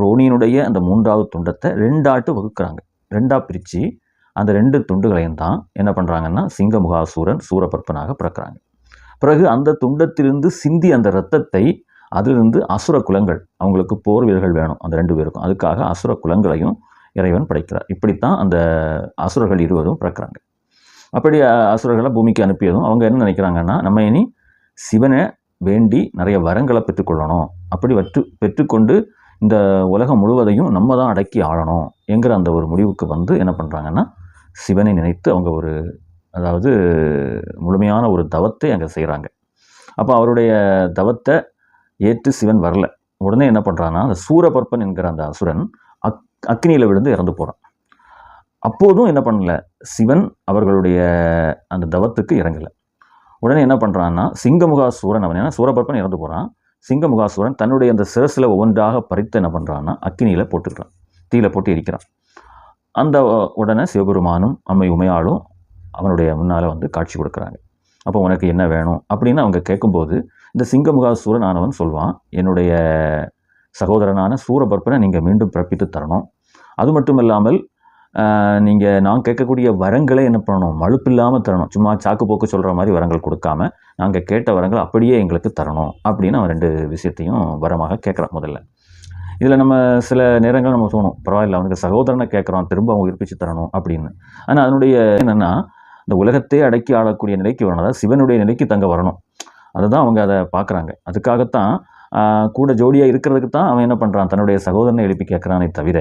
குரோனியனுடைய அந்த மூன்றாவது துண்டத்தை ரெண்டாட்டு வகுக்கிறாங்க. ரெண்டாக பிரித்து அந்த ரெண்டு துண்டுகளையும் தான் என்ன பண்ணுறாங்கன்னா சிங்கமுகாசூரன் சூரப்பற்பனாக பிறக்கிறாங்க. பிறகு அந்த துண்டத்திலிருந்து சிந்தி அந்த இரத்தத்தை அதிலிருந்து அசுர குலங்கள் அவங்களுக்கு போர் வீரர்கள் வேணும் அந்த ரெண்டு பேருக்கும். அதுக்காக அசுர குலங்களையும் இறைவன் படைக்கிறார். இப்படித்தான் அந்த அசுரர்கள் இருவரும் பிறக்கிறாங்க. அப்படி அசுரர்களை பூமிக்கு அனுப்பியதும் அவங்க என்ன நினைக்கிறாங்கன்னா நம்ம இனி சிவனை வேண்டி நிறைய வரங்களை பெற்றுக்கொள்ளணும். அப்படி வற்று பெற்றுக்கொண்டு இந்த உலகம் முழுவதையும் நம்ம தான் அடக்கி ஆளணும் என்கிற அந்த ஒரு முடிவுக்கு வந்து என்ன பண்ணுறாங்கன்னா சிவனை நினைத்து அவங்க ஒரு அதாவது முழுமையான ஒரு தவத்தை அங்கே செய்கிறாங்க அப்போ அவருடைய தவத்தை ஏற்று சிவன் வரல. உடனே என்ன பண்ணுறான்னா அந்த சூரபற்பன் என்கிற அந்த அசுரன் அக் அக்னியில் விழுந்து இறந்து போகிறான் அப்போதும் என்ன பண்ணல சிவன் அவர்களுடைய அந்த தவத்துக்கு இறங்கலை. உடனே என்ன பண்ணுறான்னா சிங்கமுகாசூரன் அவன் ஏன்னா சூரபற்பன் இறந்து போகிறான் சிங்கமுகாசுரன் தன்னுடைய அந்த சிரசில் ஒவ்வொன்றாக பறித்து என்ன பண்ணுறான்னா அக்கினியில் போட்டுக்கிறான். தீயில போட்டு எரிக்கிறான். அந்த உடனே சிவபெருமானும் அம்மை உமையாளும் அவனுடைய முன்னால் வந்து காட்சி கொடுக்குறாங்க. அப்போ உனக்கு என்ன வேணும்? அப்படின்னு அவங்க கேட்கும்போது இந்த சிங்கமுகாசூரன் ஆனவன் சொல்வான் என்னுடைய சகோதரனான சூரபற்பனை நீங்கள் மீண்டும் பிறப்பித்து தரணும். அது மட்டும் இல்லாமல் நீங்கள் நான் கேட்கக்கூடிய வரங்களை என்ன பண்ணணும்? மழுப்பில்லாமல் தரணும். சும்மா சாக்கு போக்கு சொல்கிற மாதிரி வரங்கள் கொடுக்காம நாங்கள் கேட்ட வரங்கள் அப்படியே எங்களுக்கு தரணும் அப்படின்னு அவன் ரெண்டு விஷயத்தையும் வரமாக கேட்குறான் முதல்ல. இதில் நம்ம சில நேரங்கள் நம்ம தோணும். பரவாயில்ல அவனுக்கு சகோதரனை கேட்குறான். திரும்ப அவன் உயிர்ப்பிச்சு தரணும் அப்படின்னு. ஆனால் அதனுடைய என்னென்னா இந்த உலகத்தையே அடக்கி ஆளக்கூடிய நிலைக்கு வரணும். அதாவது சிவனுடைய நிலைக்கு தங்க வரணும். அதுதான் அவங்க அதை பார்க்குறாங்க. அதுக்காகத்தான் கூட ஜோடியாக இருக்கிறதுக்கு தான் அவன் என்ன பண்ணுறான் தன்னுடைய சகோதரனை எழுப்பி கேட்குறானே தவிர